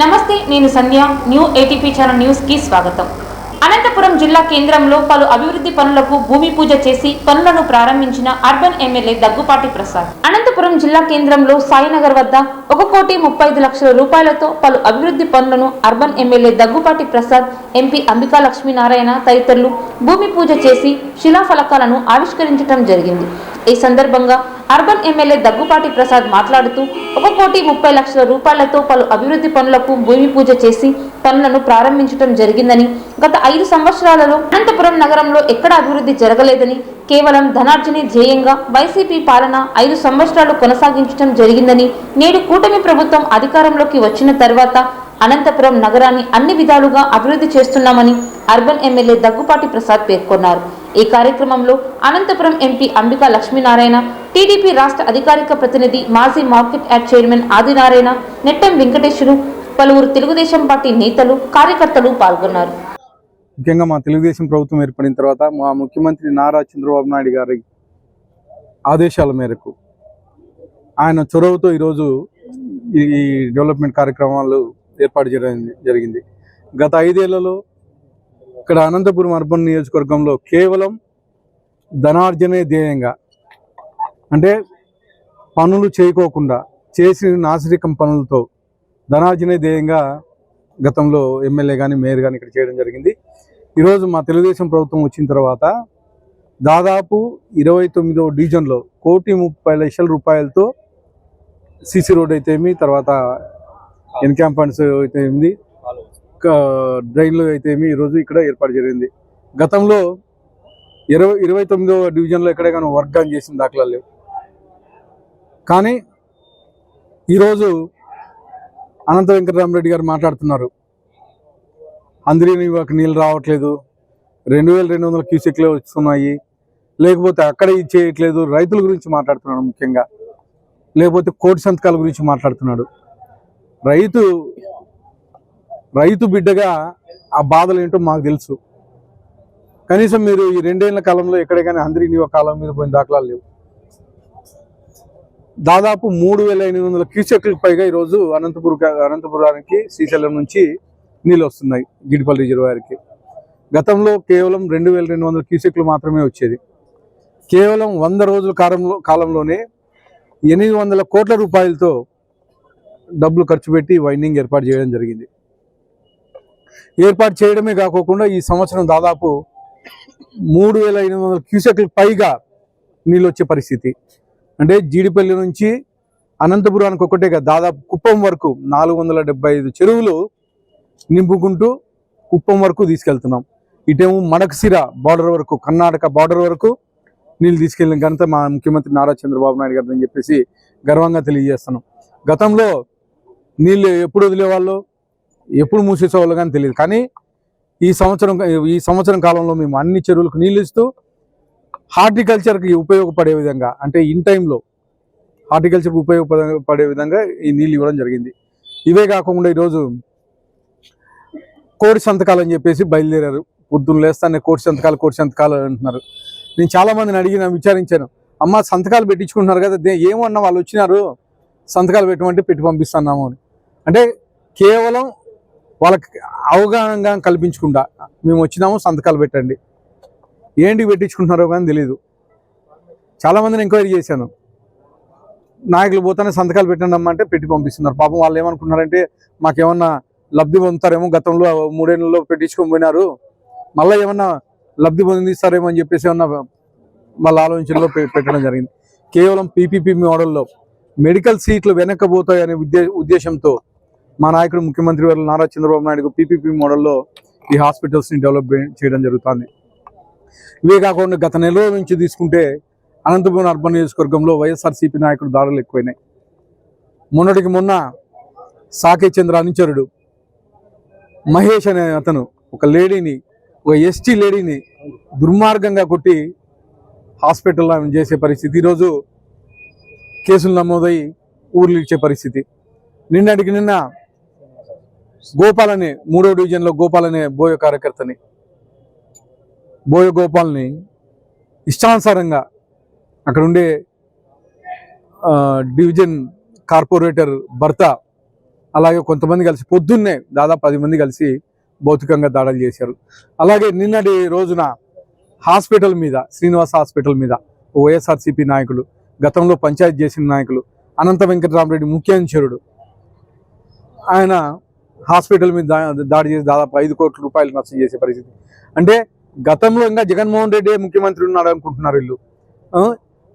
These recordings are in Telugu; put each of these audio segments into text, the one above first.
నమస్తే నేను సంధ్య న్యూ ఏటీపీ ఛానల్ న్యూస్కి స్వాగతం. అనంతపురం జిల్లా కేంద్రంలో పలు అభివృద్ధి పనులకు భూమి పూజ చేసి పనులను ప్రారంభించిన అర్బన్ ఎమ్మెల్యే దగ్గుపాటి ప్రసాద్. అనంతపురం జిల్లా కేంద్రంలో సాయినగర్ వద్ద ఒక కోటి ముప్పై ఐదు లక్షల రూపాయలతో పలు అభివృద్ధి పనులను urban MLA Daggupati Prasad MP Ambika Lakshminarayana తదితరులు భూమి పూజ చేసి శిలాఫలకాలను ఆవిష్కరించడం జరిగింది. ఈ సందర్భంగా అర్బన్ ఎమ్మెల్యే దగ్గుపాటి ప్రసాద్ మాట్లాడుతూ ఒక కోటి ముప్పై లక్షల రూపాయలతో పలు అభివృద్ధి పనులకు భూమి పూజ చేసి పనులను ప్రారంభించడం జరిగిందని గత ఐదు సంవత్సరాలలో అనంతపురం నగరంలో ఎక్కడ అభివృద్ధి జరగలేదని కేవలం ధనార్జనే ధ్యేయంగా వైసీపీ పాలన ఐదు సంవత్సరాలు కొనసాగించడం జరిగిందని నేడు కూటమి ప్రభుత్వం అధికారంలోకి వచ్చిన తర్వాత అనంతపురం నగరాన్ని అన్ని విధాలుగా అభివృద్ధి చేస్తున్నామని అర్బన్ ఎమ్మెల్యే దగ్గుపాటి ప్రసాద్ పేర్కొన్నారు. ఈ కార్యక్రమంలో అనంతపురం ఎంపీ అంబికా లక్ష్మీనారాయణ టీడీపీ రాష్ట్ర అధికారిక ప్రతినిధి మాజీ market yard chairman Adinarayana Nettem Venkateswarlu పలువురు తెలుగుదేశం పార్టీ నేతలు కార్యకర్తలు పాల్గొన్నారు. ముఖ్యంగా మా తెలుగుదేశం ప్రభుత్వం ఏర్పడిన తర్వాత మా ముఖ్యమంత్రి నారా చంద్రబాబు నాయుడు గారి ఆదేశాల మేరకు ఆయన చొరవతో ఈరోజు ఈ ఈ డెవలప్మెంట్ కార్యక్రమాలు ఏర్పాటు చేయడం జరిగింది. గత ఐదేళ్ళలో ఇక్కడ అనంతపురం అర్బన్ నియోజకవర్గంలో కేవలం ధనార్జనే ధ్యేయంగా అంటే పనులు చేయకోకుండా చేసిన నాసిరికం పనులతో ధనార్జనే ధ్యేయంగా గతంలో ఎమ్మెల్యే కానీ మేయర్ కానీ ఇక్కడ చేయడం జరిగింది. ఈరోజు మా తెలుగుదేశం ప్రభుత్వం వచ్చిన తర్వాత దాదాపు ఇరవై తొమ్మిదో డివిజన్లో కోటి ముప్పై లక్షల రూపాయలతో సిసి రోడ్ అయితే ఏమి తర్వాత ఎన్క్యాంపౌండ్స్ అయితే ఏమిది డ్రైన్లు అయితే ఏమి ఈరోజు ఇక్కడ ఏర్పాటు జరిగింది. గతంలో ఇరవై ఇరవై తొమ్మిదో డివిజన్లో ఎక్కడే కానీ వర్క్ చేసిన దాఖలాలు లేవు. కానీ ఈరోజు అనంత వెంకటరామరెడ్డి గారు మాట్లాడుతున్నారు. అందరినీ ఒక నీళ్ళు రావట్లేదు. రెండు వేల రెండు వందల క్యూసెక్లే వస్తున్నాయి. లేకపోతే అక్కడ ఇచ్చేయట్లేదు రైతుల గురించి మాట్లాడుతున్నాడు ముఖ్యంగా. లేకపోతే కోటి సంతకాల గురించి మాట్లాడుతున్నాడు. రైతు రైతు బిడ్డగా ఆ బాధలు ఏంటో మాకు తెలుసు. కనీసం మీరు ఈ రెండేళ్ళ కాలంలో ఎక్కడే కానీ అందరి నీవ కాలం మీద పోయిన దాఖలాలు లేవు. దాదాపు మూడు వేల ఎనిమిది వందల క్యూసెక్లకు పైగా ఈరోజు అనంతపురం అనంతపురానికి శ్రీశైలం నుంచి నీళ్ళు వస్తున్నాయి గిడిపల్లి రిజర్వాయర్కి గతంలో కేవలం రెండు వేల రెండు వందల క్యూసెక్లు మాత్రమే వచ్చేది. కేవలం వంద రోజుల కాలంలో కాలంలోనే ఎనిమిది వందల కోట్ల రూపాయలతో డబ్బులు ఖర్చు పెట్టి వైండింగ్ ఏర్పాటు చేయడం జరిగింది. ఏర్పాటు చేయడమే కాకోకుండా ఈ సంవత్సరం దాదాపు మూడు వేల ఎనిమిది వందల క్యూసెక్లకు పైగా నీళ్ళు వచ్చే పరిస్థితి. అంటే జీడిపల్లి నుంచి అనంతపురానికి ఒకటే కదా దాదాపు కుప్పం వరకు నాలుగు వందల డెబ్బై ఐదు చెరువులు నింపుకుంటూ కుప్పం వరకు తీసుకెళ్తున్నాం. ఇటేమో మడకసిర బార్డర్ వరకు కర్ణాటక బార్డర్ వరకు నీళ్ళు తీసుకెళ్ళిన ఘనత మా ముఖ్యమంత్రి నారా చంద్రబాబు నాయుడు గారు అని చెప్పేసి గర్వంగా తెలియజేస్తున్నాం. గతంలో నీళ్ళు ఎప్పుడు వదిలేవాళ్ళు? ఎప్పుడు మూసేసేవాళ్ళు కానీ తెలియదు. కానీ ఈ సంవత్సరం ఈ సంవత్సరం కాలంలో మేము అన్ని చెరువులకు నీళ్ళు ఇస్తూ హార్టికల్చర్కి ఉపయోగపడే విధంగా అంటే ఇన్ టైంలో హార్టికల్చర్కి ఉపయోగపడే విధంగా ఈ నీళ్ళు ఇవ్వడం జరిగింది. ఇవే కాకుండా ఈరోజు కోడి సంతకాలు అని చెప్పేసి బయలుదేరారు. పొద్దున్న లేస్తానే కోడి సంతకాలు కోడి సంతకాలు అంటున్నారు. నేను చాలా మందిని అడిగిన విచారించాను. అమ్మ సంతకాలు పెట్టించుకుంటున్నారు కదా ఏమన్నా వాళ్ళు వచ్చినారు. సంతకాలు పెట్టమంటే పెట్టి పంపిస్తున్నాము అని. అంటే కేవలం వాళ్ళకి అవగాహన కల్పించకుండా మేము వచ్చినాము సంతకాలు పెట్టండి. ఏంటి పెట్టించుకుంటున్నారో కానీ తెలియదు చాలామందిని ఎంక్వైరీ చేశాను. నాయకులు పోతానే సంతకాలు పెట్టండి అమ్మ అంటే పెట్టి పంపిస్తున్నారు. పాపం వాళ్ళు ఏమనుకున్నారంటే మాకేమన్నా లబ్ధి పొందుతారేమో గతంలో మూడేళ్ళలో పెట్టించుకొని పోయినారు. మళ్ళీ ఏమన్నా లబ్ధి పొందిస్తారేమో అని చెప్పేసి ఏమన్నా వాళ్ళ ఆలోచనలో పెట్టడం జరిగింది. కేవలం పీపీపీ మోడల్లో మెడికల్ సీట్లు వెనక్కపోతాయనే ఉద్దే ఉద్దేశంతో మా నాయకుడు ముఖ్యమంత్రి వారు నారా చంద్రబాబు నాయుడు పీపీపీ మోడల్లో ఈ హాస్పిటల్స్ని డెవలప్ చేయడం జరుగుతుంది. ఇవే కాకుండా గత నెల నుంచి తీసుకుంటే అనంతపురం అర్బన్ నియోజకవర్గంలో వైఎస్ఆర్సీపీ నాయకుడు దాడులు ఎక్కువైనాయి. మొన్నటికి మొన్న సాకే చంద్ర అనుచరుడు మహేష్ అనే అతను ఒక లేడీని ఒక ఎస్టీ లేడీని దుర్మార్గంగా కొట్టి హాస్పిటల్లో ఆమె చేసే పరిస్థితి. ఈరోజు కేసులు నమోదై ఊర్లు ఇచ్చే పరిస్థితి. నిన్నటికి నిన్న గోపాల్ అనే మూడో డివిజన్లో గోపాల్ అనే బోయ కార్యకర్తని బోయ గోపాల్ని ఇష్టానుసారంగా అక్కడ ఉండే డివిజన్ కార్పొరేటర్ భర్త అలాగే కొంతమంది కలిసి పొద్దున్నే దాదాపు పది మంది కలిసి భౌతికంగా దాడులు చేశారు. అలాగే నిన్నటి రోజున హాస్పిటల్ మీద శ్రీనివాస హాస్పిటల్ మీద వైఎస్ఆర్సీపీ నాయకులు గతంలో పంచాయతీ చేసిన నాయకులు అనంత వెంకటరామరెడ్డి ముఖ్య ఆయన హాస్పిటల్ మీద దాడి చేసి దాదాపు ఐదు కోట్ల రూపాయలు నష్టం చేసే పరిస్థితి. అంటే గతంలో ఇంకా జగన్మోహన్ రెడ్డి ముఖ్యమంత్రి ఉన్నాడు అనుకుంటున్నారు వీళ్ళు.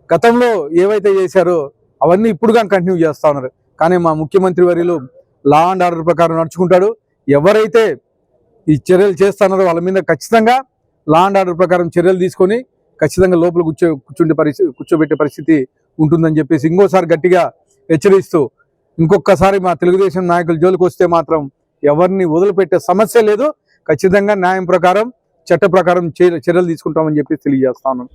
గతంలో ఏవైతే చేశారో అవన్నీ ఇప్పుడు కానీ కంటిన్యూ చేస్తూ ఉన్నారు. కానీ మా ముఖ్యమంత్రి వర్యులు లా అండ్ ఆర్డర్ ప్రకారం నడుచుకుంటాడు. ఎవరైతే ఈ చర్యలు చేస్తున్నారో వాళ్ళ మీద ఖచ్చితంగా లా అండ్ ఆర్డర్ ప్రకారం చర్యలు తీసుకొని ఖచ్చితంగా లోపల కూర్చో కూర్చుండే పరిస్థితి కూర్చోబెట్టే పరిస్థితి ఉంటుందని చెప్పేసి ఇంకోసారి గట్టిగా హెచ్చరిస్తూ ఇంకొకసారి మా తెలుగుదేశం నాయకులు జోలికి వస్తే మాత్రం ఎవరిని వదిలిపెట్టే సమస్య లేదు. ఖచ్చితంగా న్యాయం ప్రకారం చట్ట ప్రకారం చర్యలు తీసుకుంటామని చెప్పి తెలియజేస్తా ఉన్నాను.